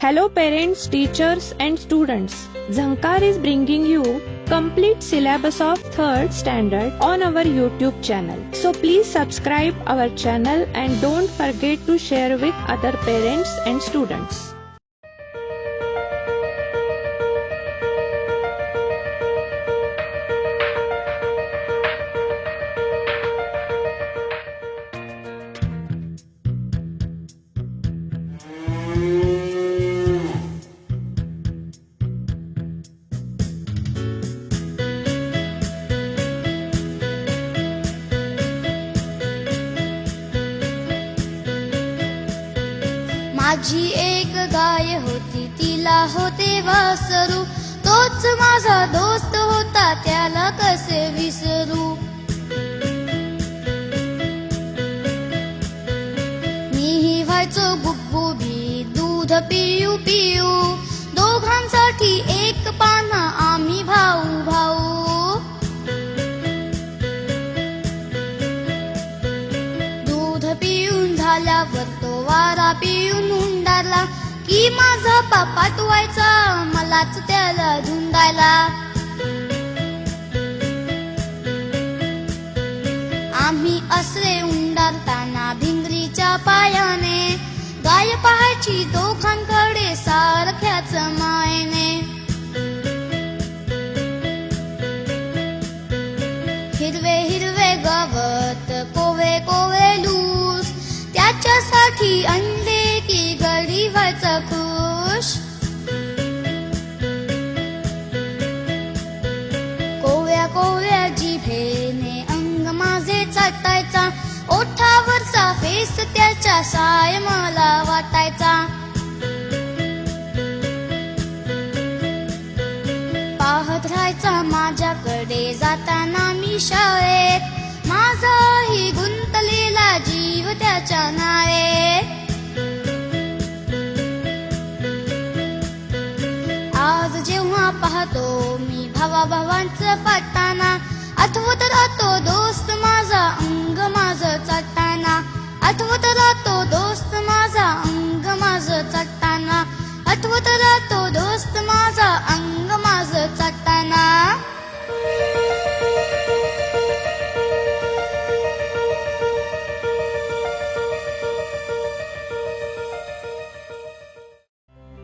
Hello parents, teachers and students. Zankar is bringing you complete syllabus of 3rd standard on our YouTube channel. So please subscribe our channel and don't forget to share with other parents and students. माझी एक गाय होती तिला होते वासरू. तोच माझा दोस्त होता त्याला कसे विसरू? मीही व्हायचो गुबुबी दूध पिऊ पिऊ. दोघांसाठी एक पाना आम्ही भाऊ भाऊ. दूध पिऊन झाल्यावर तो पिऊन हुंडारला की माझा पापा व्हायचा मलाच त्याला धुंडायला आम्ही असले उंडारताना भिंगरीच्या पायाने गाय पाहायची दोघांकडे त्याच्यासाठी अंडे की गडी व्हायचा खुश. कोव्या कोव्या जिभेने अंग माझे चाटायचा. ओठावरचा फेस त्याच्या साय मला वाटायचा. पाहत राहायचा माझ्याकडे जाताना मी शाळेत. माझाही गुंतलेला जीव त्याच्या नावे. आज जेव्हा पाहतो मी भावा भावांचं पाटाना आठवत राहतो दोस्त माझा अंग माझ चट्टाना आठवत राहतो दोस्त माझा अंग माझ चट्टाना आठवत राहतो दोस्त माझा अंग